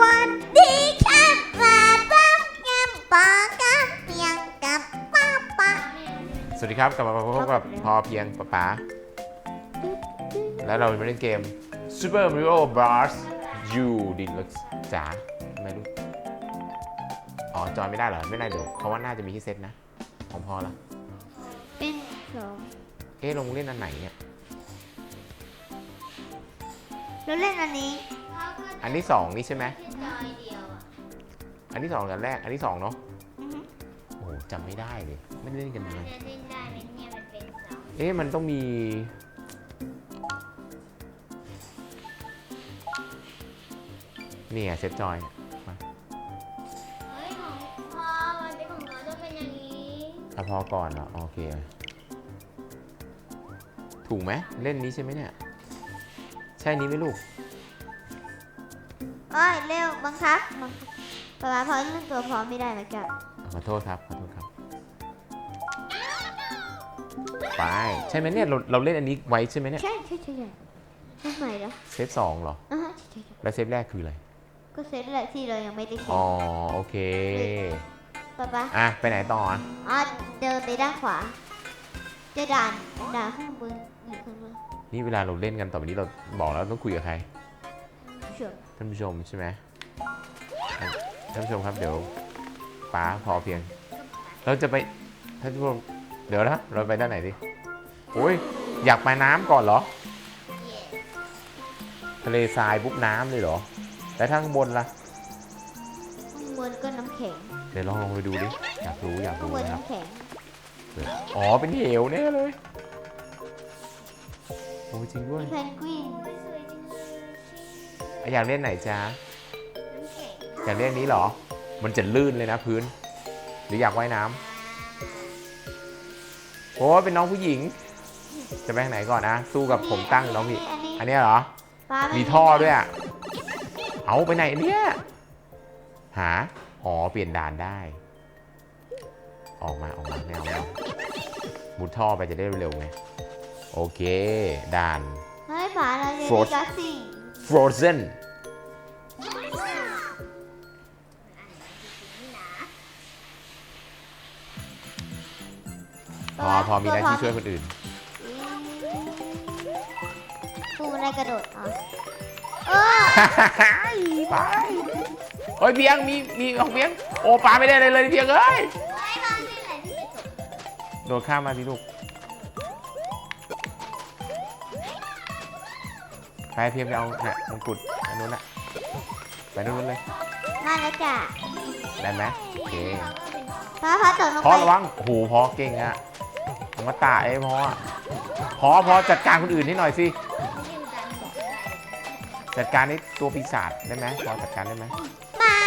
วัสดีครับมาบ้างกันปอกับเพียงกับป้าป้าสวัสดีครับกลับมาพบกับพอเพียงป๊าป๊าแล้วเรามาเล่นเกม Super Mario Bros. U Deluxe จ๋าไม่รู้ อ๋อ จอยไม่ได้เหรอ ไม่ได้เดี๋ยวเขาว่าน่าจะมีที่เซตนะ ของพอละเป็นสองเอ๊ะลงเล่นอันไหนเนี่ย เราเล่นอันนี้ อันที่สองนี่ใช่ไหม อันที่สองกันแรก อันที่สองเนาะ อือฮึโอ้โหจำไม่ได้เลย ไม่ได้เล่นกันเลยจะเล่นได้ไหมเนี่ยมันเป็นสองเอ๊ะมันต้องมี นี่ไงเซตจอยเฮ้ยของพอมันเป็นของน้อยต้องเป็นอย่างนี้อะพอก่อนเหรอโอเค ถูกไหมเล่นนี้ใช่ไหมเนี่ย ใช่นี้ไหมลูก โอ้ยเร็วบังคับบังคับป๊าป๊าพอเล่นตัวพร้อมไม่ได้เหมือนกันขอโทษครับขอโทษครับไปใช่ไหมเนี่ยเราเราเล่นอันนี้ไว้ใช่ไหมเนี่ยใช่ใช่ใช่ใช่เล่นใหม่แล้วเซฟสองเหรออ่าฮะใช่ใช่ใช่แล้วเซฟแรกคืออะไรก็เซตแหละที่เรายังไม่ได้แข่อ๋งอโอเคป๊าป๊าอะไปไหนต่ออะอ๋อเดินไปด้านขวาจะด่านด่านข้างบนหรือข้างล่างนี่เวลาเราเล่นกันต่อไปนี้เราบอกแล้วต้องคุยกับใครเชื่อท่านผู้ชมใช่ไหมท่านผู้ชมครับเดี๋ยวป้าพอเพียง เราจะไปท่านผู้ชมเดี๋ยวนะเราไปด้านไหนดิโอ้ยอยากไปน้ำก่อนเหรอ ทะเลทรายปุ๊บน้ำเลยเหรอแต่ถ้าข้างบนล่ะข้างบนก็น้ำแข็ง เดี๋ยวลองลงไปดูดิ อยากรู้อยากข้างรู้บนนะครับน้ำแข็งอ๋อเป็นเหวแน่เลยโอ้จริงด้วยมีเพนกวินสวยจังเลย อยากเล่นไหนจ๊ะน้ำแข็งอยากเล่นนี้เหรอ มันจะลื่นเลยนะพื้น หรืออยากว่ายน้ำโอ้ยเป็นน้องผู้หญิง จะไปทางไหนก่อนนะสู้กับผมตั้งน้องพี่ อันนี้อันเนี้ยเหรอป้าไมีท่อด้วยอะเอาไปไหนเนี่ยหาอ๋อเปลี่ยนด่านได้ ออกมาออกมาไม่เอาไม่เอามุดท่อไปจะได้เร็วๆไงโอเค ด่านเฮ้ยป๋าเราจะ Frost ได้กัสซี่ Frozen พอพอมีหน้าที่ช่วยคนอื่นปูมันได้กระโดดอ๋อเออไปเฮ้ยเพียงมีมีของเพียงโอ้ปลาไม่ได้เลยเลยเพียงเอ้ยไว้ตอนที่ไหนที่จะจบโดดข้ามมาสิลูก ไปเพียงไปเอาเนี่ยมงกุฎอันนู้นน่ะไปนู้นเลยมาแล้วจ้ะได้ไหมโอเคพอพอตกลงพอไประวังโอ้โหพอเก่งอะผมมาตาไอ้พออะพอพอจัดการคนอื่นให้หน่อยสิไม่ดูการบอกได้จัดการไอ้ตัวปีศาจได้ไหมพอจัดการได้ไหมไม่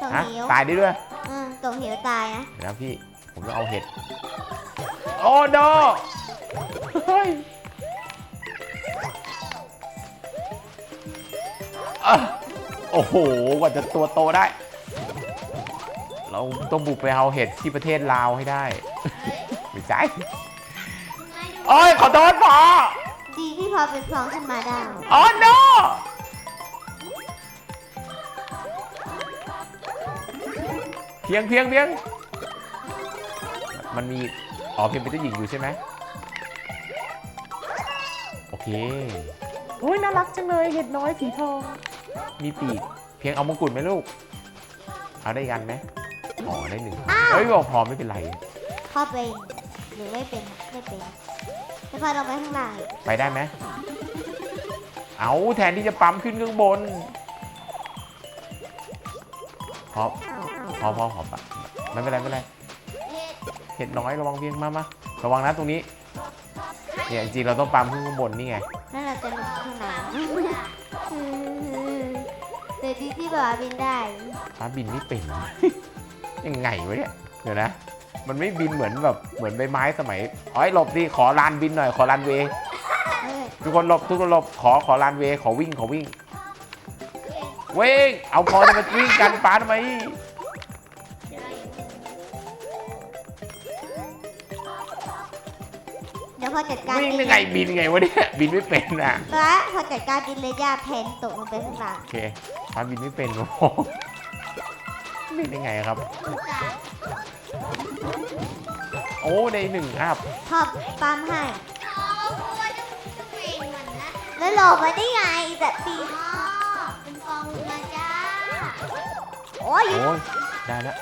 ตกฮะเหวตายได้ด้วย อืมตกเหวตายนะเดี๋ยวนะพี่ ผมต้องเอาเห็ด โอ้โดเฮ้ย โอ้โห กว่าจะตัวโตได้ เราต้องบุกไปเอาเห็ดที่ประเทศลาวให้ได้ ไม่ใช่ไม่ดูโอ้ยขอโทษพอดีที่พอเป็นพลองขึ้นมาได้โอ้โนเพียงเพียงเพียง มันมี อ๋อเพียงเป็นเจ้าหญิงอยู่ใช่ไหมโอเค โอ้ยน่ารักจังเลยเห็ดน้อยสีทอง มีปีก เพียงเอามงกุฎไหมลูก เอาได้กันไหมอ๋อได้หนึ่งเฮ้ยบอกพอไม่เป็นไรพอเป็นหรือไม่เป็นไม่เป็นแต่พอลงไปข้างล่างอีกไปได้ไหมเอาแทนที่จะปั๊มขึ้นข้างบนพอพอพอขอปะไม่เป็นไรไม่เป็นไรเห็ดเห็ดน้อยระวังเพียงมามาระวังนะตรงนี้เนี่ยจริงๆเราต้องปั๊มขึ้นข้างบนนี่ไงแล้วเราจะลงข้างล่างแต่ดี ที่แบบว่าบินได้ฟ้าบินไม่เป็น ยังไงวะเนี่ยเดี๋ยวนะ มันไม่บินเหมือนแบบเหมือนใบไม้สมัยอ๋อยหลบดิขอลานบินหน่อยขอลานเวย์เออทุกคนหลบทุกคนหลบขอขอลานเวย์ขอวิ่งขอวิ่งวิ่งเอาพอจะมาวิ่งกันป้าทำไม พอจัดการวิ่งเอยังไงบินไงวะเนี่ยบินไม่เป็นอะแล้วพอจัดการบินเลยย่าเพนตกลงไปข้างล่างโอเคพาบินไม่เป็นโอ้โหบินได้ไงครับ โอ้ได้หนึ่งอัพพอปั๊มให้อ๋อเพราะว่าจะจะเพลงมันนะแล้วหลบมาได้ไงแบบปีอ๋อเป็นฟองมาจ้าโอ้ยโอ้ยได้แล้ว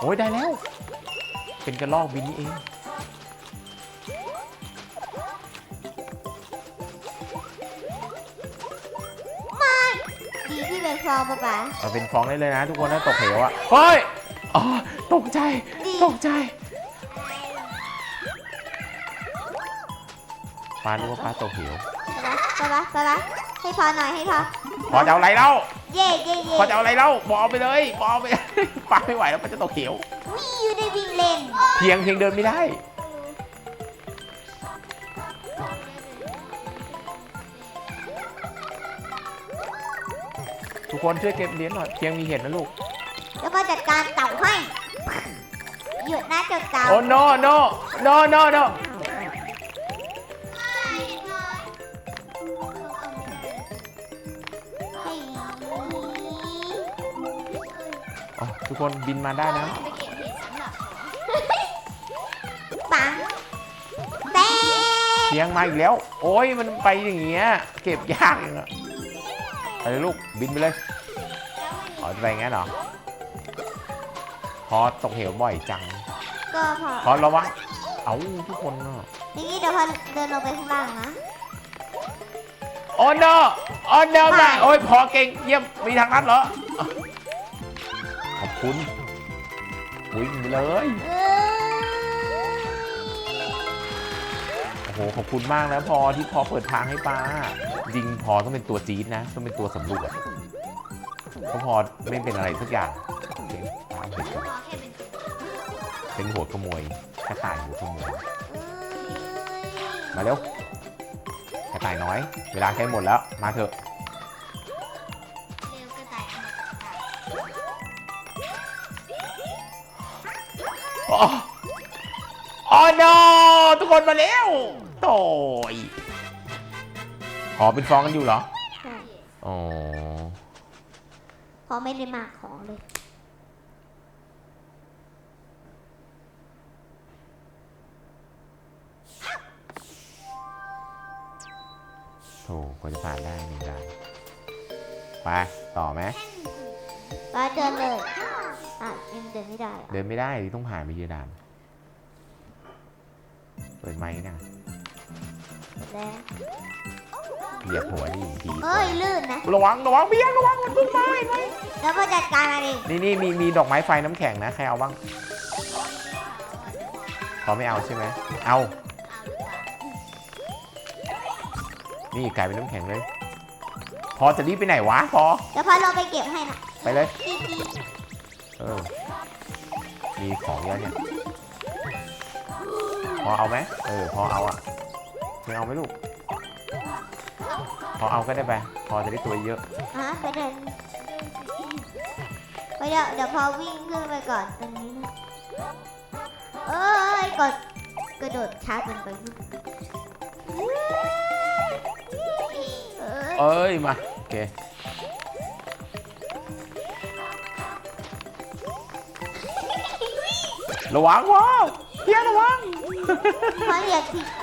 โอ้ยได้แล้ว เป็นกระลอกบินนี่เอง เป็นฟองปะป๊าเอาเป็นฟองได้เลยนะ ทุกคนถ้าตกเหวอะเฮ้ยอ๋อตกใจดีตกใจป้ารู้ว่าป้าตกเหวปะป๊าปะป๊าให้พอหน่อยให้พอพอจะเอาอะไรเล่าเย่เย่เย่พอจะเอาอะไรเล่าบอกเอาไปเลยบอกเอาไปป้าไม่ไหวแล้วป้าจะตกเหวนี่อยู่ในวิ่งเล่นเพียงเพียงเดินไม่ได้ ทุกคนช่วยเก็บเหรียญหน่อยเพียงมีเห็ดนะลูกแล้วพอจัดการเต่าให้หยุดนะเจ้าเต่าโอ้ no no no no no ให้อ๋อทุกคนบินมาได้นะไปเก็บเห็ดสำหรับปังเต้เพียงมาอีกแล้ว โอ้ยมันไปอย่างเงี้ย เก็บยากอย่างเงี้ยไปเลยลูก บินไปเลยอ๋อจะไปงั้นเหรอพอตกเหวบ่อยจัง ก็พอพอระวังเอาทุกคนอะทีนี้เดี๋ยวพอเดินลงไปข้างล่างนะโอ้ no โอ้ no ไม่มาโอ้ยพอเก่งเยี่ยมมีทางนั้นเหรอ ขอบคุณวิ่งไปเลยเอ้ยโอ้โหขอบคุณมากนะพอที่พอเปิดทางให้ป้า จริงพอต้องเป็นตัวจี๊ดนะ ต้องเป็นตัวสำรวจเพราะพอไม่เป็นอะไรสักอย่างโอเคป้าเห็นพอแค่เป็นเป็นหัวขโมยกระต่ายหัวขโมยเอ้ยมาเร็วกระต่ายน้อย เวลาใช้หมดแล้ว มาเถอะเร็วกระต่ายอมตะอ๋ออ๋อ no ทุกคนมาเร็วโถ่ย อ๋อเป็นฟองกันอยู่เหรอ ใช่อ๋อพอไม่ได้มาของเลย โถ่กว่าจะผ่านได้หนึ่งด่านไป ต่อไหมป้าเดินเลยอะยังเดินไม่ได้เหรอเดินไม่ได้ต้องผ่านไปเยอะด่าน เปิดไมค์นะแล้ว เหยียบหัวนี่ทีเฮ้ยลื่นนะ ระวังระวังเบี้ยงระวังมันเพิ่งมาเห็นไหมแล้วพอจัดการอะไรนี่นี่มีมีดอกไม้ไฟน้ำแข็งนะใครเอาบ้างเขาไม่เอาใช่ไหมเอา นี่กลายเป็นน้ำแข็งเลย พอจะรีบไปไหนวะพอเดี๋ยวพอเราไปเก็บให้นะไปเลยดีดีเออ มีของเยอะเนี่ย พอเอาไหมเออ พอเอาอะไม่เอาไหมลูก พอเอาก็ได้ไป พอจะได้ตัวเยอะอะไปเดินไปเดี๋ยวเดี๋ยวพอวิ่งขึ้นไปก่อนตรงนี้นะเอ้ยกดกระโดดช้าเกินไปเอ้ยเอ้ย มาโอเคระวังวะเพียงระวัง พอเรียกที่ไ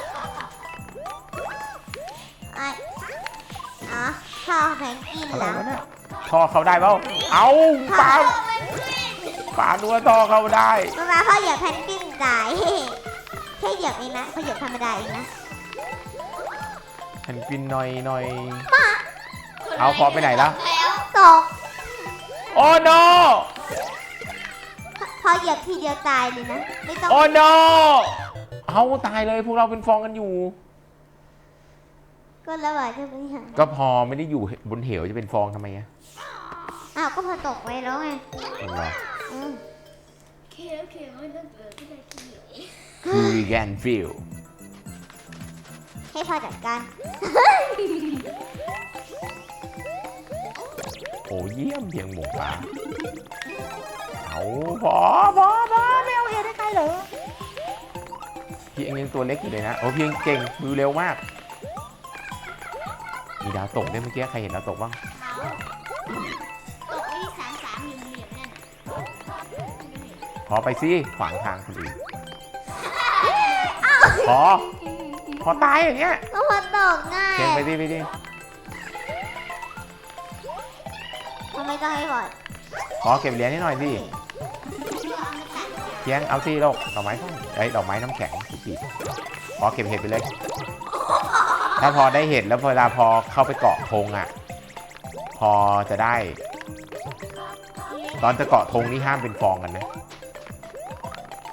อะข้าวแพงกินอะไรแล้ววะเนี่ยท่อเขาได้เปล่าเอาปาปาดัวท่อเขาได้มามาพ่อเหยียบแพนกวินตายแค่เหยียบเองนะเขาเหยียบธรรมดาเองนะแผ่นกวินหน่อยหน่อยเอาพอไปไหนแล้วแล้วตกโอ้ no พอเหยียบทีเดียวตายเลยนะ ไม่ต้อง โอ้ no เอาตายเลยพวกเราเป็นฟองกันอยู่ ก็ระหว่างจะไปหาก็พอไม่ได้อยู่บนเหวจะเป็นฟองทำไมอะอ้าวก็พอตกไว้แล้วไงเหรออืมเขียวเขียวไม่ต้องเปิดที่ไหนเขียวคือ can feel ให้พอจัดการโอ้เยี่ยมเพียงหมูป่าเอาพอพอพอไม่เอาเห็ดให้ใครเหรอพี่เองยังตัวเล็กอยู่เลยนะโอ้พี่เองเก่งมือเร็วมาก มีดาวตกด้วยเมื่อกี้ใครเห็นดาวตกบ้างเขาตกที่สามสามเหลี่ยมๆนั่นน่ะพอไปสิขวางทางคนอื่นพอพอตายอย่างเงี้ยก็พอตกง่ายเพียงไปดิไปดิทำไมต้องให้บอดขอเก็บเหรียญให้หน่อยสิเพื่อเอามาตัดเพียงเอาสิโลกดอกไม้ส้มไอ้ยดอกไม้น้ำแข็งทุกปีขอเก็บเห็ดไปเลย ถ้าพอได้เห็ดแล้วเวลาพอเข้าไปเกาะธงอะ พอจะได้ ตอนจะเกาะธงนี่ห้ามเป็นฟองกันนะ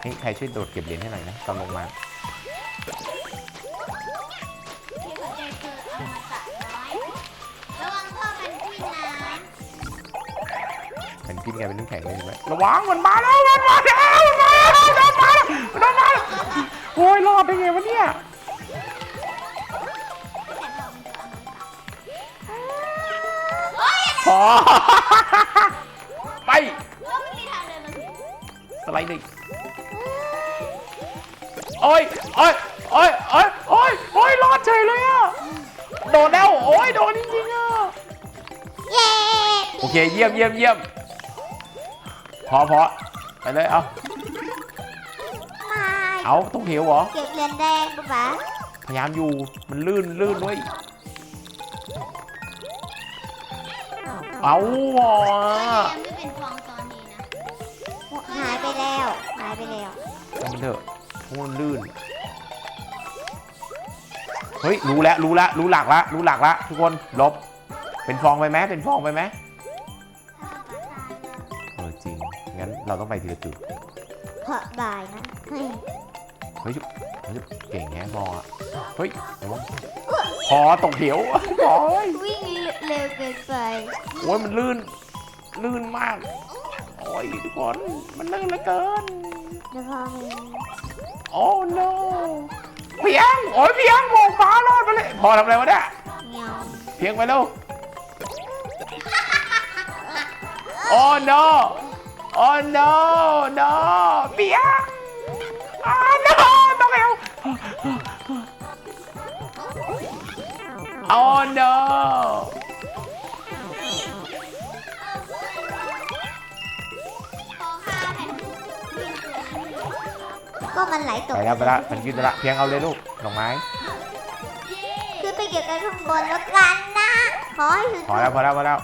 เฮ้ใครช่วยโดดเก็บเหรียญให้หน่อยนะตอนลงมาที่เขาใจคือเอามาตัดน้อะวังพ่อมันขึ้นน้ำเป็นกินกันเป็นน้ำแข็งเลยเห็นไหมระวังมันมาแล้วมันมาแล้วมันมาแล้วมันมาแล้วมันมาแล้วโอ้ยรอดได้ไงวะเนี่ย ตัดพอไปก็ไม่มีทางเดินมาถึงสไลด์ดิโอ้ยโอ้ยโอ้ยโอ้ยโอ้ยโอ้ยรอดเฉยเลยอะ โดนแล้ว โอ้ยโดนจริงๆอะ เย้โอเค เยี่ยมเยี่ยมเยี่ยมพอพอไปเลย เอามาเอาต้องเหวเหรอ เก็บเหรียญแดงปะป๊าพยายามอยู่ มันลื่นลื่นด้วย เอาอะก็ยังไม่เป็นฟองตอนนี้นะหายไปแล้ว หายไปแล้วเอามันเถอะเพราะมันลื่น เฮ้ย รู้แล้วรู้แล้วรู้หลักละรู้หลักละทุกคนหลบ เป็นฟองไปไหมเป็นฟองไปไหมเออจริง งั้นเราต้องไปทีละจุดเพราะบ่ายนะ เฮ้ยเฮ้ยเฮ้ยเก่งแฮะพออะเฮ้ยเดี๋ยววะ พอตกเหวโอ้ยวิ่งเร็วเกินไปโอ้ยมันลื่น ลื่นมาก โอ้ยทุกคนมันลื่นเหลือเกินเดี๋ยวพอมีโอ้ no เพียง โอ้ยเพียงมองฟ้ารอดไปเลย พอทำอะไรวะเนี่ยเงี้ยวเพียงไปเร็วโอ้ no โอ้ no no เพียงอ้า no องเอวโอ้ no พอฆ่าแผ่นดินตัวนั้นเลยก็มันไหลตไปกแล้วไปแล้วมันกินไปละเพียงเอาเลยลูกดอกไม้ขึ้นไปเก็บกันข้างบนแล้วกันนะขอให้ถึงพอแล้วพอแล้วพอแล้ว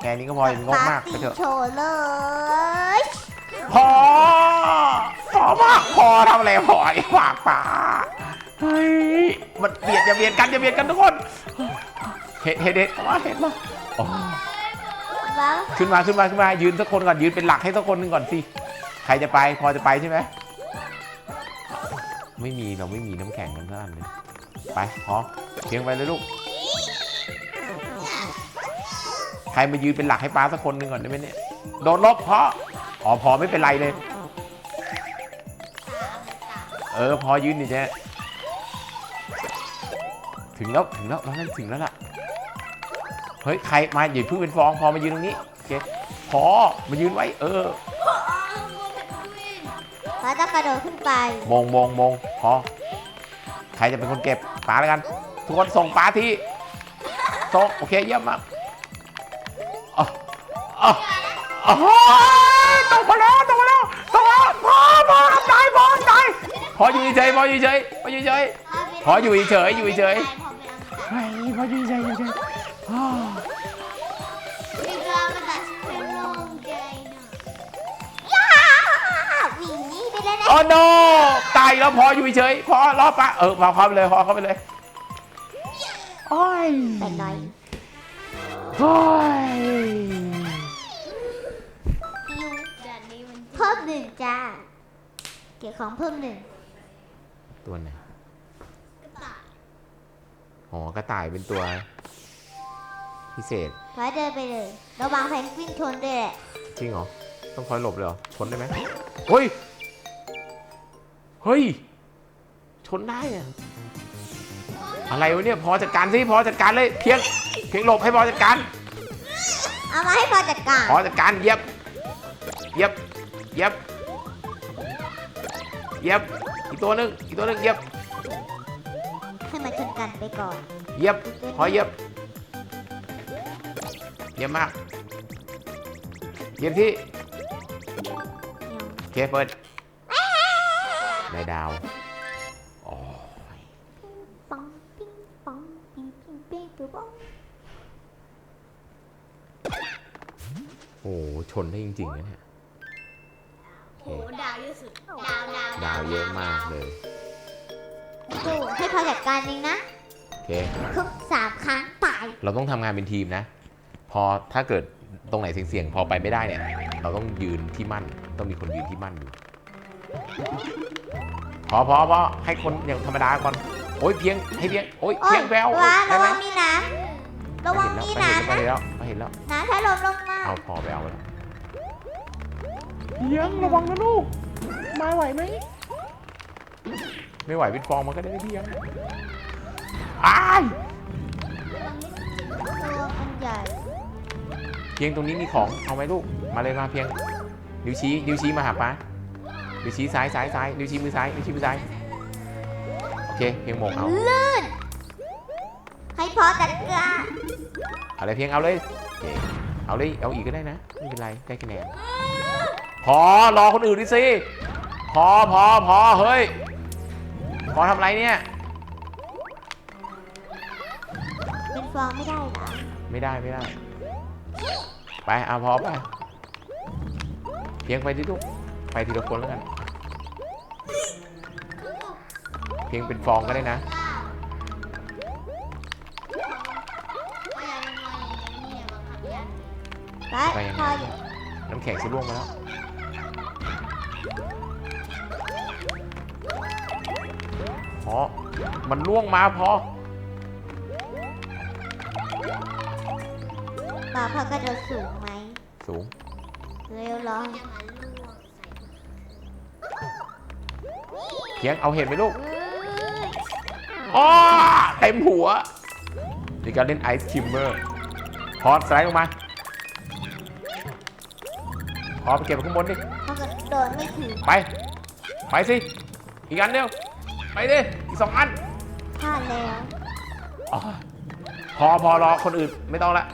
แค่นี้ก็พออย่างงกมากไปปร์ตี้เถอะโชว์เลยพอพอมากพอทำอะไรพอไอ้ปากป่าเฮ้ย มันเบียดอย่าเบียดกันอย่าเบียดกันทุกคนเห็ดเห็ดเห็ดเอามาเห็ดมาโอ้บ้าขึ้นมาขึ้นมาขึ้นมายืนสักคนก่อนยืนเป็นหลักให้สักคนหนึ่งก่อนสิใครจะไปพอจะไปใช่ไหมไม่มีเราไม่มีน้ำแข็งกันสักอันเลยไปพอเพียงไปเลยลูกใครมายืนเป็นหลักให้ป้าสักคนหนึ่งก่อนได้ไหมเนี่ยโดนลบเพราะอ๋อพอไม่เป็นไรเลย เออพอยืนดิเจ๊ ถึงแล้วถึงแล้วเรานั่นถึงแล้วล่ะเฮ้ยใครมาอย่าเพิ่งเป็นฟองพอมายืนตรงนี้โอเคพอมายืนไว้เออป้าจะกระโดดขึ้นไปมงมงมงพอใครจะเป็นคนเก็บปลาแล้วกัน ทุกคนส่งปลาทีส่งโอเคเยี่ยมมากอ๋ออ๋ออ๋อตกมาแล้วตกมาแล้วตกมาแล้วพอพอตายพอตายพออยู่เฉยพออยู่เฉยพออยู่เฉยพออยู่เฉยอยู่เฉย พอไปเอามาตัดเฮ้ยพออยู่เฉยอยู่เฉยอ้าวมีเวลามาตัดฉันเป็นโล่งใจหน่อยย่าวิ่งหนี้ไปเลยนะ โอ้โนตายอีกแล้วพออยู่เฉยพอรอปะเออพอเข้าไปเลยพอเข้าไปเลยโอ้ยไปหน่อยโอ้ยปิ้วด่านนี้มันเพิ่มหนึ่งจ้า เก็บของเพิ่มหนึ่งตัวไหนกระต่าย อ๋อกระต่ายเป็นตัว พิเศษป้าเดินไปเลยระวังแพนกวินชนด้วยแหละจริงเหรอ ต้องคอยหลบเลยเหรอ ชนได้ไหมเฮ้ย เฮ้ย ชนได้อะอะไรวะเนี่ย พอจัดการสิ พอจัดการเลย เพียง เพียงหลบให้พอจัดการ เอามาให้พอจัดการพอจัดการเย็บ เย็บ เย็บ เย็บ อีกตัวหนึ่งอีกตัวหนึ่งเหยียบให้มันชนกัน ไปก่อนเหยียบพอเหยียบเหยียบมากเหยียบที่โอเคเปิดในดาวโอ้ยปองปิ้งปองปิ้งปิ้งปิ้งปิ้งปองโอ้โหชนได้จริงๆนะเนี่ยโอ้โหดาวเยอะสุด ดาวดาวดาวเยอะมากเลยดูให้พอจัดการเองนะโอเค ทุกสามครั้งตาย เราต้องทำงานเป็นทีมนะ พอถ้าเกิดตรงไหนเสี่ยงๆ พอไปไม่ได้เนี่ย เราต้องยืนที่มั่น ต้องมีคนยืนที่มั่นอยู่ พอพอพอให้คนอย่างธรรมดาก่อน โอ้ยเพียง ให้เพียง โอ้ยโอ้เพียยงแววว้าได้ระไหมวังมีน้ำระวังมีไปน้ำเห็นนะแล้วไปเห็นแล้วไปเห็นแล้วน้ำถ้าลมลงมาเอาพอไปเอาแล้วเพียงระวังนะลูก มาไหวไหม ไม่ไหวเป็นฟองมันก็ได้เพียง อ้ายตัวมันใหญ่เพียงตรงนี้มีของ เอาไหมลูก มาเลยมาเพียง นิ้วชี้ นิ้วชี้มาหาป้า นิ้วชี้ซ้ายซ้ายซ้าย นิ้วชี้มือซ้าย นิ้วชี้มือซ้าย โอเค เพียงโมงเอา ลื่น ให้พอจัดการเอาเลยเพียงเอาเลยโอเคเอาเลย เอาอีกก็ได้นะ ไม่เป็นไร ได้คะแนน พอ รอคนอื่นดิสิ พอพอพอเฮ้ย พอทำอะไรเนี่ย ฟองไม่ได้เหรอไม่ได้ไม่ได้ ไปเอาพอไปเพียงไปที่ลูกไปทีละคนแล้วกัน เพียงเป็นฟองก็ได้นะก็ยังเป็นวันอย่างนี้บังคับยันไปไปยังไงพอน้ำแข็งจะร่วงมาแล้วพอมันร่วงมาพอ ป่าพอกระโดดสูงไหม สูง เร็วร้อนจะมาล่วงใส่เพียงเอาเห็ดไหมลูกเอ้ยอ๋อเต็มหัวมีการเล่นไอซ์คิมเมอร์พอสไลด์ลงมาพอไปเก็บไปข้างบนดิพอกระโดดไม่ถึงไป ไปสิ อีกอันเดียวไปดิ อีกสองอันพลาดแล้วอ๋อพอพอรอคนอื่นไม่ต้องละ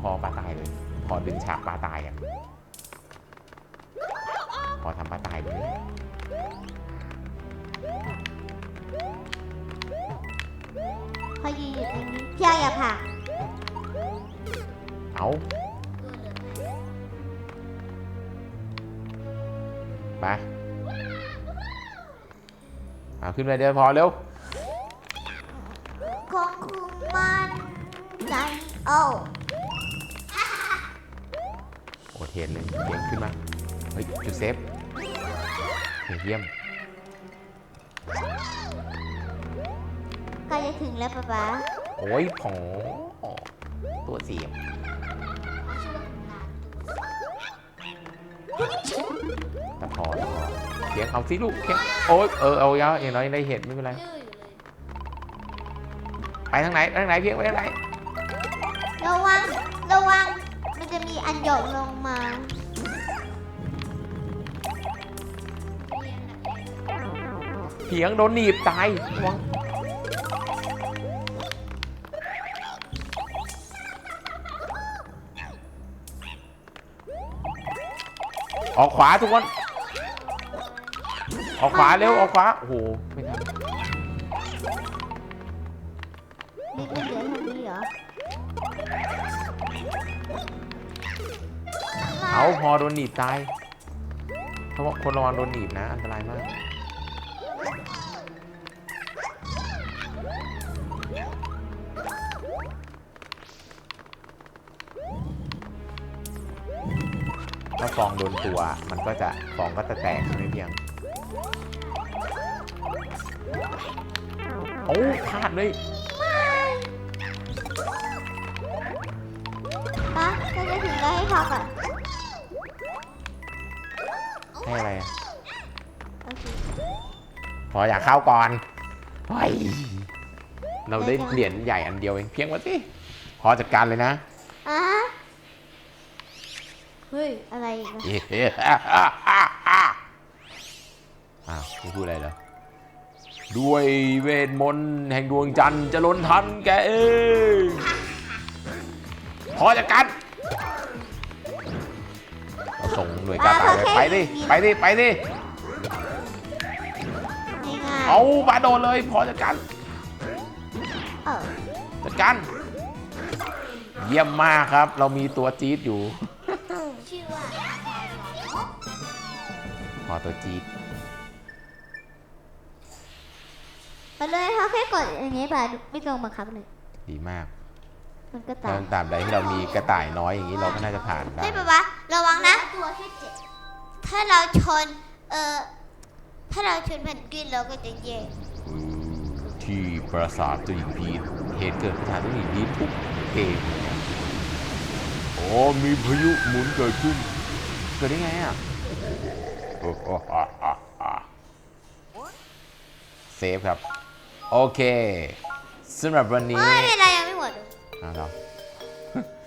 พอปลาตายเลย พอดึงฉากปลาตายอะ พอทำปลาตายเลยพอยืนอยู่ตรงนี้เพี่ยวอย่าผลักเอาตัวเหลือไปเอาขึ้นไปเดี๋ยวพอเร็วคงคุมมันใจโอ้ โอเทนเลยเพียงขึ้นมา เฮ้ยจุดเซฟเฮ้ยเยี่ยมใกล้จะถึงแล้วป๊าป๊าโอ้ยผอตัวเสียบแต่พอแต่พอเพียงเอาสิลูกเพียงโอ้ยเออเอาเยอะอย่างน้อยได้เห็ดไม่เป็นไรชื่ออยู่เลยไปทางไหนไปทางไหนเพียงไปทางไหน จะมีอันหยดลงมาเรียนหนักเลยเพียงโดนหนีบตายวังออกขวาทุกคน ออกขวาเร็ว ออกขวา โอ้โห เอาพอโดนหนีบตายเพราะว่าคนระวังโดนหนีบนะ อันตรายมาก ถ้าฟองโดนตัว มันก็จะฟองก็จะแตกใช่ไหมเพียง โอ้พลาดเลยปะใกล้จะถึงแล้วให้พอก่อน ให้อะไรอะโอเคพออยากเข้าก่อนเฮ้ยเราได้เหรียญใหญ่อันเดียวเองเพียงมาสิพอจัดการเลยนะอะเฮ้ย อะไรอีกอะอ้าวไม่พูดอะไรเหรอด้วยเวทมนต์แห่งดวงจันทร์จะล้นทันแกเองพอจากกันเรา ส่งหน่วยกล้าตายเลยไปดิไปดิไปดิง่ายๆเอาบาโดนเลยพอจากกันเออจัดการเยี่ยมมากครับ เรามีตัวจี๊ดอยู่ชื่อว่าพอตัวจี๊ดไปเลยเขาแค่กดอย่างนี้ไปไม่ต้องบังคับเลย ดีมาก มันก็ตาถ้ายตามใดที่เรามีกระต่ายน้อยอย่างนี้เราก็น่าจะผ่านได้ไม่ปะวะระวังนะ ตัวแค่เจ็ดถ้าเราชน เอ่อ ถ้าเราชนแผ่นดินเราก็จะแย่อืมที่ปราสาทเจ้าหญิงพีทเหตุเกิดปราสาทเจ้าหญิงพีททุกเกมโอ้มีพายุหมุนเกิดขึ้น เกิดได้ไงอะโอ้โอ้อะอะอะเซฟครับ โอเคสำหรับวันนี้ อ้าวเหรอ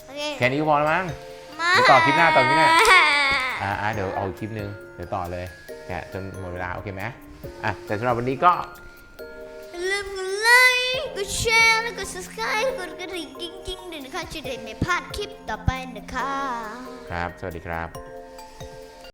โอเคแค่นี้ก็พอแล้วมั้ง มาเดี๋ยวต่อคลิปหน้าต่อคลิปหน้า อ่าอ่าเดี๋ยวเอาอีกคลิปนึง เดี๋ยวต่อเลยแกะจนหมดเวลา โอเคไหมอะ แต่สำหรับวันนี้ก็ อย่าลืมกดไลค์กดแชร์แล้วกด subscribe กดกระดิ่งกิ๊งๆด้วยนะคะจะได้ไม่พลาดคลิปต่อไปนะคะ ครับ สวัสดีครับ